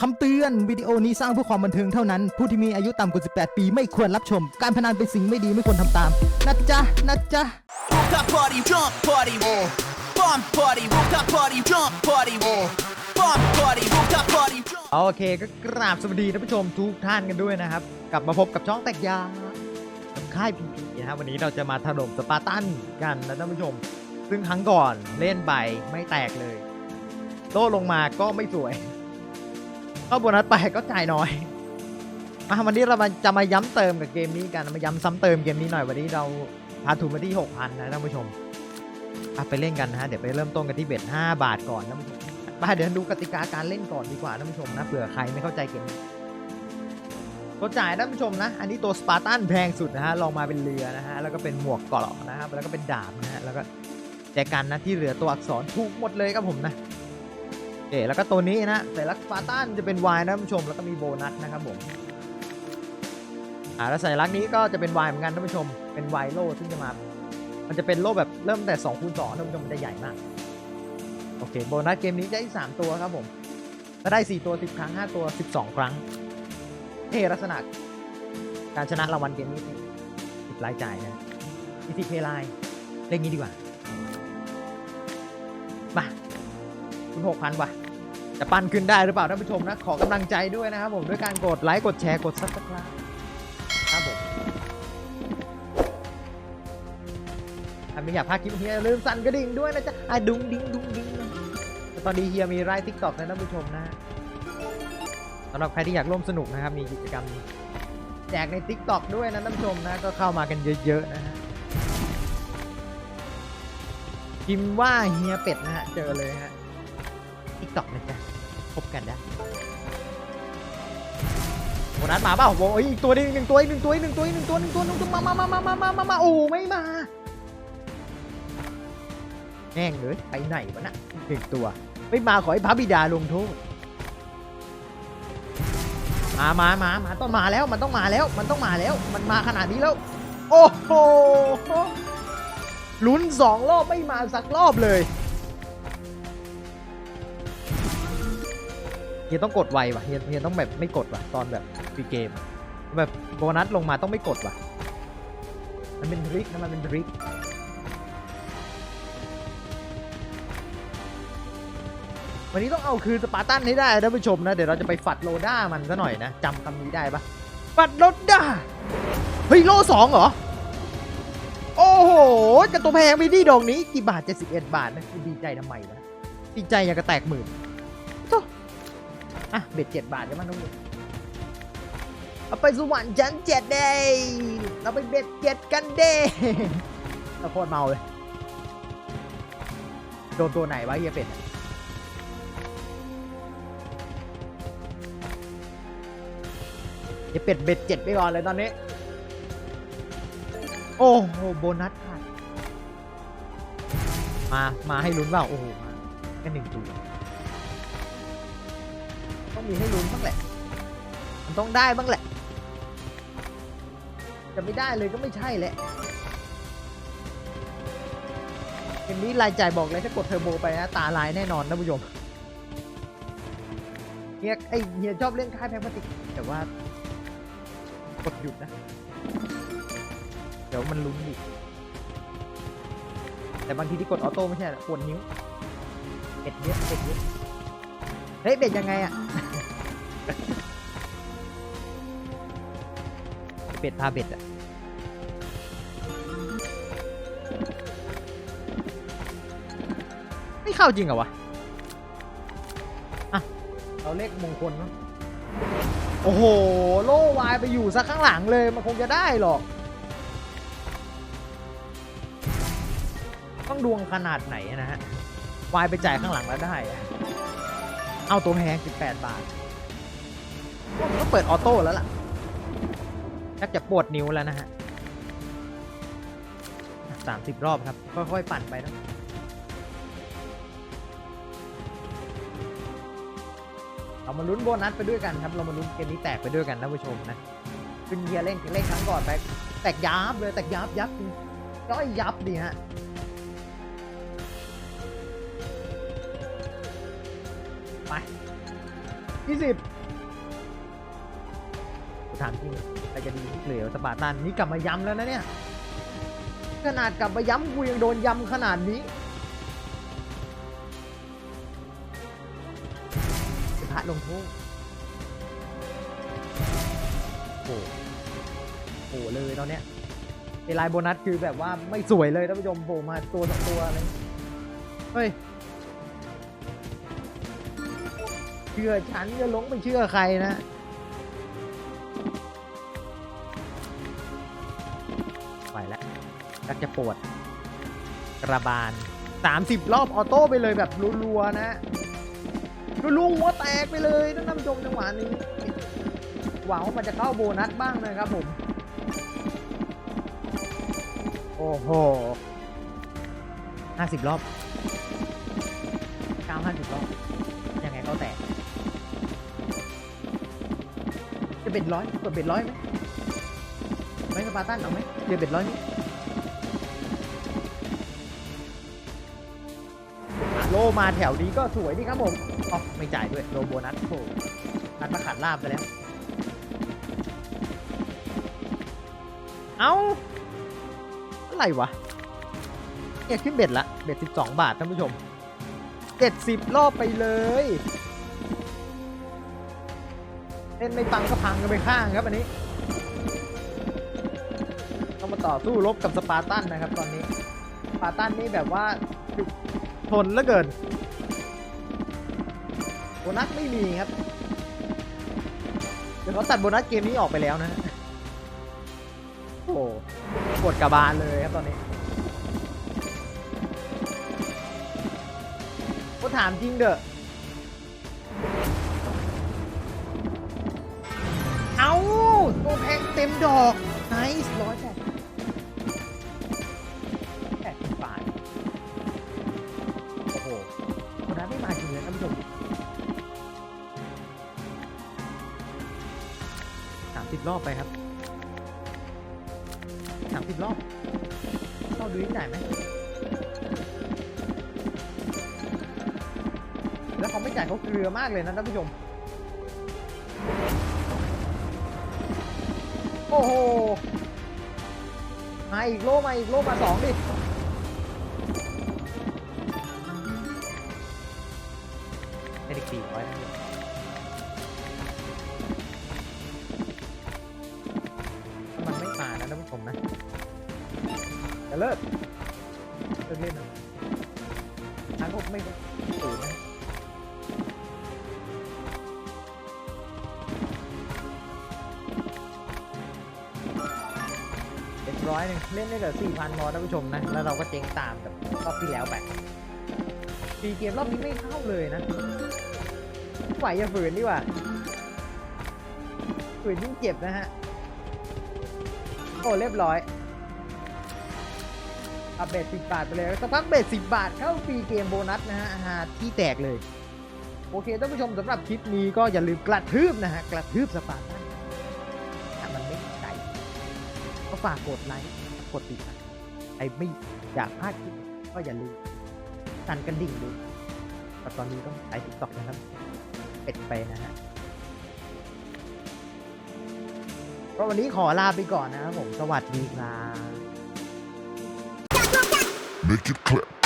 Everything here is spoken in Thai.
คำเตือนวิดีโอนี้สร้างเพื่อความบันเทิงเท่านั้น ผู้ที่มีอายุต่ำกว่า 18 ปีไม่ควรรับชม การพนันเป็นสิ่งไม่ดีไม่ควรทำตาม นะจ๊ะ นะจ๊ะ Rooftop party, jump party, bomb party, rooftop party, jump party, bomb party, rooftop party, jump. โอเคก็กราบสวัสดีท่านผู้ชมทุกท่านกันด้วยนะครับ กลับมาพบกับช่องแตกยากับค่ายพีพีนะครับวันนี้เราจะมาถล่มสปาร์ตันกันนะท่านผู้ชม ซึ่งครั้งก่อนเล่นไปไม่แตกเลย โต้ลงมาก็ไม่สวย เข้าโบนัสไปก็จ่ายน้อยมาวันนี้เรามาจะมาย้ำเติมกับเกมนี้กันมาย้ำซ้ำเติมเกมนี้หน่อยวันนี้เราพาทุนมาที่6,000นะท่านผู้ชมไปเล่นกันนะฮะเดี๋ยวไปเริ่มต้นกันที่เบ็ด5บาทก่อนท่านผู้ชมมาเดี๋ยวดูกติกาการเล่นก่อนดีกว่าท่านผู้ชมนะเผื่อใครไม่เข้าใจเกมนี้ตัวจ่ายท่านผู้ชมนะ อันนี้ตัวสปาร์ตันแพงสุดนะฮะลองมาเป็นเรือนะฮะแล้วก็เป็นหมวกเกราะนะครับแล้วก็เป็นดาบนะฮะแล้วก็แจกันนะที่เหลือตัวอักษรถูกหมดเลยครับผมนะ เคแล้วก็ตัวนี้นะแต่ละสปาตันจะเป็นวายนะท่านผู้ชมแล้วก็มีโบนัสนะครับผมอ่าแล้วสัญลักษณ์นี้ก็จะเป็นวายเหมือนกันท่านผู้ชม เป็นวายโล่ซึ่งจะมา มันจะเป็นโล่แบบเริ่มแต่2คูณ2ท่านผู้ชมมันจะใหญ่มาก โอเคโบนัสเกมนี้ได้สามตัวครับผมถ้าได้ 4 ตัว 10 ครั้ง 5 ตัว 12 ครั้งเทลักษณะการชนะรางวัลเกมนี้ติดรายจ่ายนะอีทีเพลายเลขนี้ดีกว่ามา คุณหกพันว่ะจะปั้นขึ้นได้หรือเปล่าท่านผู้ชมนะ ขอกำลังใจด้วยนะครับผมด้วยการกดไลค์กดแชร์กดซับสไครต์ครับผมถ้าไม่อยากพลาดคลิปเฮียลืมสั่นกระดิ่งด้วยนะจ๊ะอะดุงดิ้งดุงดิ้งตอนนี้เฮียมีไลฟ์ทิกตอกนะท่านผู้ชมนะสำหรับใครที่อยากร่วมสนุกนะครับมีกิจกรรมแจกใน t ิ k t o k ด้วยนะท่านผู้ชมนะก็เข้ามากันเยอะๆนะฮะพิมพ์ว่าเฮียเป็ดนะฮะเจอเลยฮะ t ิ k t o k นะจ๊ะพบกันได้โบนัสมาเปล่าโอ้ยอีกตัวหนึงอีกหนึ่งตัวอีกหนึ่งตัวอีกหนึ่งตัวอีกหนึ่งตัวหนึ่งตัวหนึ่งตัวมามามามามามามามาโอ้ไม่มาแห้งเลยไปไหนวะน่ะหนึ่งตัว ไม่มาขอให้พระบิดาลงโทษมามามามาต้องมาแล้ว มันต้องมาแล้ว มันต้องมาแล้ว มันมาขนาดนี้แล้ว โอ้โหลุ้นสองรอบไม่มาสักรอบเลย เฮียต้องกดไวว่ะเฮียเฮียต้องแบบไม่กดว่ะตอนแบบฟรีเกม แบบโบนัสลงมาต้องไม่กดว่ะ มันเป็นทริคนะมันเป็นทริควันนี้ต้องเอาคืนสปาร์ตันให้ได้ท่านผู้ชมนะ เดี๋ยวเราจะไปฝัดโลด้ามันซะหน่อยนะจำคำนี้ได้ปะฝัดโลด้า เฮ้ย โลสองเหรอ โอ้โหจะตัวแพงไปที่ดอกนี้ กี่บาท 71 บาทนะดีใจทำไมวะดีใจอยากกระแตกหมื่น อะเบ็ดเจ็ดบาทกันมั้งน้องดูเอาไปสวรรค์ชั้นเจ็ดเด้เราไปเบ็ดเจ็ดกันเด้เราโคตรเมาเลยโดนตัวไหนวะเฮียเป็ดจะเป็ดเบ็ดเจ็ดไปก่อนเลยตอนนี้ โอ้โหโบนัสมา มาให้ลุ้นเปล่าโอ้โหแค่หนึ่งตัว ต้องมีให้ลุ้นบ้างแหละ มันต้องได้บ้างแหละ จะไม่ได้เลยก็ไม่ใช่แหละเกมนี้รายจ่ายบอกเลยถ้ากดเทอร์โบไปนะตาลายแน่นอนนะผู้ชมเฮียไอเฮียชอบเล่นค่ายแพงพลาสติกแต่ว่ากดหยุดนะ เดี๋ยวมันลุ้นดิแต่บางทีที่กดออโต้ไม่ใช่หรอปวดนิ้วเบ็ดเยอะเบ็ดเยอะ ฮ้ยเบ็ดยังไงอะเบ็ดพาเบ็ดอะไม่เข้าจริงเหรอวะอะเราเลขมงคลเนาะโอ้โห โล่วายไปอยู่ซะข้างหลังเลยมันคงจะได้หรอก ต้องดวงขนาดไหนนะฮะ วายไปจ่ายข้างหลังแล้วได้อะ เอาตัวแพง 18 บาทต้องเปิดออโต้แล้วล่ะชักจะปวดนิ้วแล้วนะฮะ 30 รอบครับ ค่อย ๆ ปั่นไปนะเรามาลุ้นโบนัสไปด้วยกันครับ เรามาลุ้นเกมนี้แตกไปด้วยกันนะผู้ชมนะเป็นเฮียเล่นเล่นครั้งก่อนไป แตกยับเลยแตกยับยับย่อยยับดีฮะ ไปยี่สิบถามจริงใครจะดีที่เหลวสปาร์ตันนี่กลับมาย้ำแล้วนะเนี่ย ขนาดกลับมาย้ำกูยังโดนย้ำขนาดนี้พระลงโทษโอ้โหโอ้โหเลยตอนเนี้ยไอลายโบนัสคือแบบว่าไม่สวยเลยท่านผู้ชมโผล่มาตัวสองตัวเลย เฮ้ย ชื่อฉันจะหลงไม่เชื่อใครนะไปแล้วกจะปวดกระบาล 30 รอบออโต้ไปเลยแบบรัวๆนะรัวๆหัวแตกไปเลยนะท่านผู้ชมจังหวะนี้หวังว่ามันจะเข้าโบนัสบ้างนะครับผม โอ้โห50 รอบ9 50 รอบ ยังไงก็แตก จะเป็นร้อยกดเป็นร้อยไหมไม่สปาร์ตันเอาไหมเดี๋ยวเป็นร้อยโลมาแถวนี้ก็สวยดีครับผมอ๋อไม่จ่ายด้วยโลโบนัสโอ้นัดมาขาดลาบไปแล้ว เอาอะไรวะเนี่ยขึ้นเบ็ดละ เบ็ดสิบสองบาทท่านผู้ชมเจ็ดสิบรอบไปเลย เล่นไม่ปังก็พังกันไปข้างครับอันนี้ต้องมาต่อสู้รบกับสปาร์ตันนะครับตอนนี้สปาร์ตันนี่แบบว่าทนเหลือเกินโบนัสไม่มีครับเดี๋ยวเขาตัดโบนัสเกมนี้ออกไปแล้วนะโอ้โหปวดกระบาลเลยครับตอนนี้ก็ถามจริงเด้อ ตัวแพงเต็มดอกไนส์ร้อยแปดแปดบบาทโอ้โห คนนั้นไม่มาจริงเลยท่านผู้ชมสามสิบรอบไปครับสามสิบรอบ เราดูยิ่ได้ไหมแล้วเขาไม่จ่ายเขาเกลือมากเลยนะท่านผู้ชม โอ้โห มาอีกโลมาอีกโลมาสองดิได้อีกสี่ร้อยมันไม่มานะท่านผู้ชมนะจะเลิกเลิกเล่นนะทางพวกไม่ตื่นนะ ร้อยหนึ่งเล่นได้แต่สี่พันมอท่านผู้ชมนะ แล้วเราก็เจ๊งตามกับรอบที่แล้วไปปีเกมรอบนี้ไม่เข้าเลยนะไหวอย่าฝืนดีกว่าฝืนยิ่งเจ็บนะฮะ โอ้เรียบร้อยอัปเบตสิบบาทไปเลยสักพักเบตสิบบาทเข้าฟรีเกมโบนัสนะฮะหาที่แตกเลย โอเคท่านผู้ชมสำหรับคลิปนี้ก็อย่าลืมกระทืบนะฮะ กระทืบสปาร์ตัน ฝากกดไลค์กดติดตามใครไม่อยากพลาดคลิปก็อย่าลืมสั่นกระดิ่งดูแต่ตอนนี้ต้องใช้ติ๊กต็อกนะครับเป็ดไปนะฮะก็วันนี้ขอลาไปก่อนนะครับผม สวัสดีครับ Make it clap.